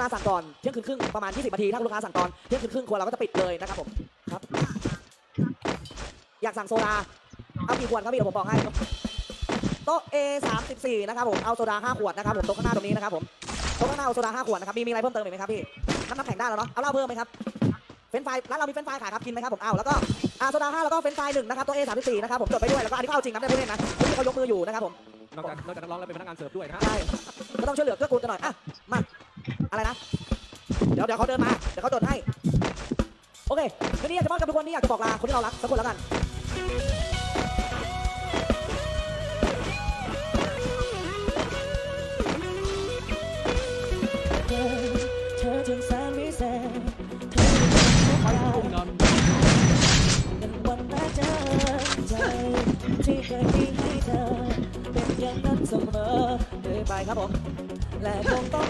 ค้าสั่งก่อนเที่ยงคืนครึ่งประมาณ 20นาทีถ้าลูกค้าสั่งก่อนเที่ยงคืนครึ่งครัวเราก็จะปิดเลยนะครับผมครับอยากสั่งโซดาเอากี่ขวดครับพี่เดี๋ยวผมบอกให้โต๊ะ A 3 4นะครับผมเอาโซดา5ขวดนะครับผมโต๊ะข้างหน้าตรงนี้นะครับผมโต๊ะข้างหน้าเอาโซดา5ขวดนะครับมีมีอะไรเพิ่มเติมอีกไหมครับพี่น้ำน้ำแข็งได้แล้วเนาะเอาเหล้าเพิ่มไหมครับเฟรนช์ฟรายร้านเรามีเฟรนช์ฟรายขายครับกินไหมครับผมเอาแล้วก็อ่าโซดา5แล้วก็เฟรนช์ฟรายหนึ่งนะครับโต๊ะ A 3 4นะครับผมจดไปด้วยแล้วก็อันนี้ก็เอาจริงนะไม่ได้พูดเล่นนะที่เขายกมืออยู่นะครับผมนอกจากนอกจากนักร้องแล้วเป็นพนักงานเสิร์ฟด้วยนะฮะใช่ก็ต้องช่วยเหลือเกื้อกูลกันหน่อยอะมา อะไรนะ เดี๋ยวเดี๋ยวเขาเดินมา เดี๋ยวเขาจดให้ โอเคทีนี้อยากจะมอบกับทุกคนที่อยากจะบอกลาคนที่เรารักสักคนแล้วกัน เธอเธอจึงแสนวิเศษเธอเป็นคนที่เป็นวันแรกเจอใจที่เคยมีให้เธอ เป็นอย่างนั้นเสมอเรื่อยไปครับผม และคงต้อง